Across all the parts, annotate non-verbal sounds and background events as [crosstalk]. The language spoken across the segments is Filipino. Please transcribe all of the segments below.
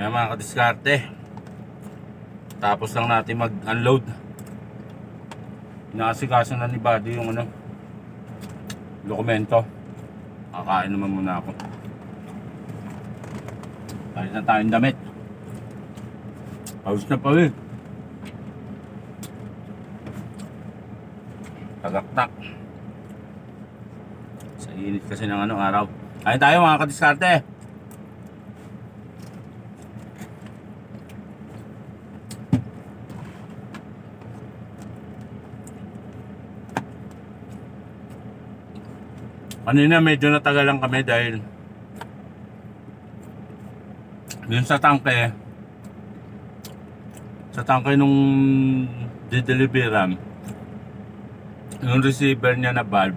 Ayan mga kadiskarte. Tapos lang natin mag-unload. Nakasikaso na ni Buddy yung ano, dokumento. Kakain naman muna ako. Palit na tayong damit. Pawis na pawis. Tagaktak. Sa init kasi ng ano araw. Kain tayo mga kadiskarte. Kanina medyo natagal lang kami dahil yun sa tangke sa tangke nung dideliveran yung receiver niya na valve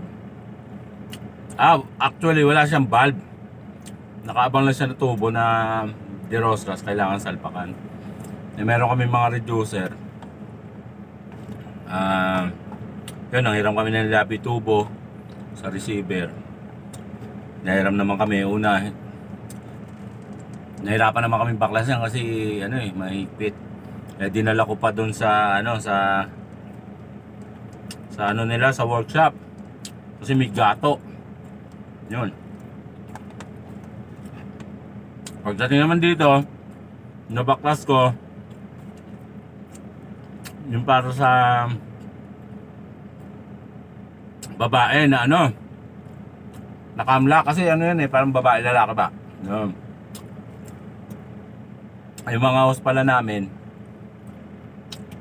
ah actually wala siyang valve nakaabang lang siya na tubo na diroscas kailangan salpakan. Eh, meron kami mga reducer. Ah yun nanghiram kami ng labi tubo sa receiver nahiram naman kami una nahirapan naman kami baklasan kasi ano eh mahigpit. Eh dinala ko pa doon sa ano sa sa ano nila sa workshop. Kasi may gato. Yun. Pagdating naman dito nabaklas ko yung para sa babae na ano nakamla. Kasi ano yan eh parang babae lalaki ba? Yun yung mga host pala namin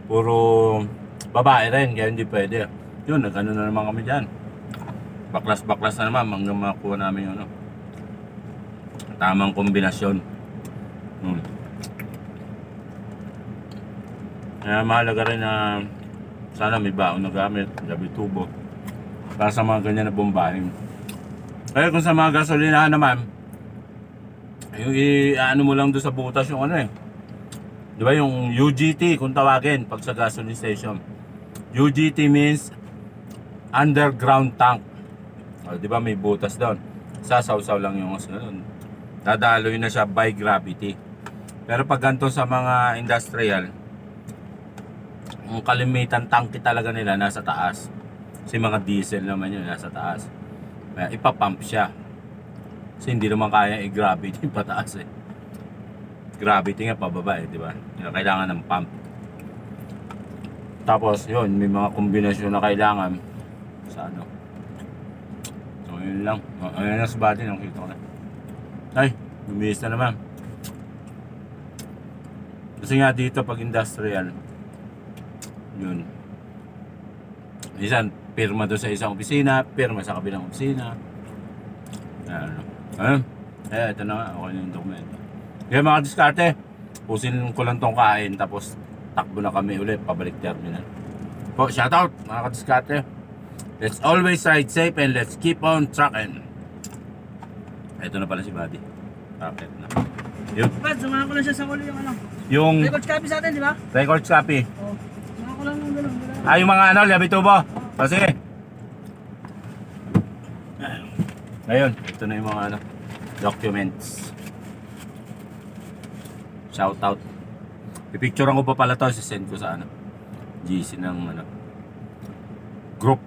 puro babae rin kaya hindi pwede. Yun nagano na naman kami dyan. Baklas baklas na naman hanggang makuha namin yung ano tamang kombinasyon. Hmm. kaya mahalaga rin na sana may baon na gamit gabi tubo para sa mga ganyan na bombahin kaya kung sa mga gasolinahan naman yung i-ano mo lang doon sa butas yung ano eh. Di ba yung UGT kung tawagin pag sa gasoline station. UGT means underground tank. O, di ba may butas doon. Sasawsaw lang yung ano doon. Dadaloy na siya by gravity. Pero pag ganito sa mga industrial, ang kalimitan tangke talaga nila nasa taas. Kasi mga diesel naman yun nasa taas. Kaya ipapump siya. Kasi hindi naman kaya i-gravity [laughs] pataas eh. Gravity nga pababa eh, di ba? Kailangan ng pump. Tapos yun, may mga kombinasyon na kailangan sa ano. So yun lang. Ayun na sa body, nakita ko na. Ay, lumiis na naman. Kasi nga dito pag industrial, yun. Minsan, pirma doon sa isang opisina, pirma sa kabilang opisina. Ano. Ayun. Eh, ito na nga. Okay na yung dokumento. Kaya mga diskarte, pusin ko lang tong kain tapos takbo na kami ulit pabalik terminal. Po, shoutout mga kadiskarte. Let's always ride safe and let's keep on trucking. Ito na pala si Buddy. Rocket na. Yun. Brad, samahan ko lang siya sa kulo yung ano. Yung Record copy sa atin, di ba? record copy. Oo. Samahan ko lang yung gano'n. Ah, yung mga ano, labi tubo. O sige. Ngayon, ito na yung mga ano, documents. Shout out. Pipicturean ko pa pala to, send ko sa ano, GC ng ano, group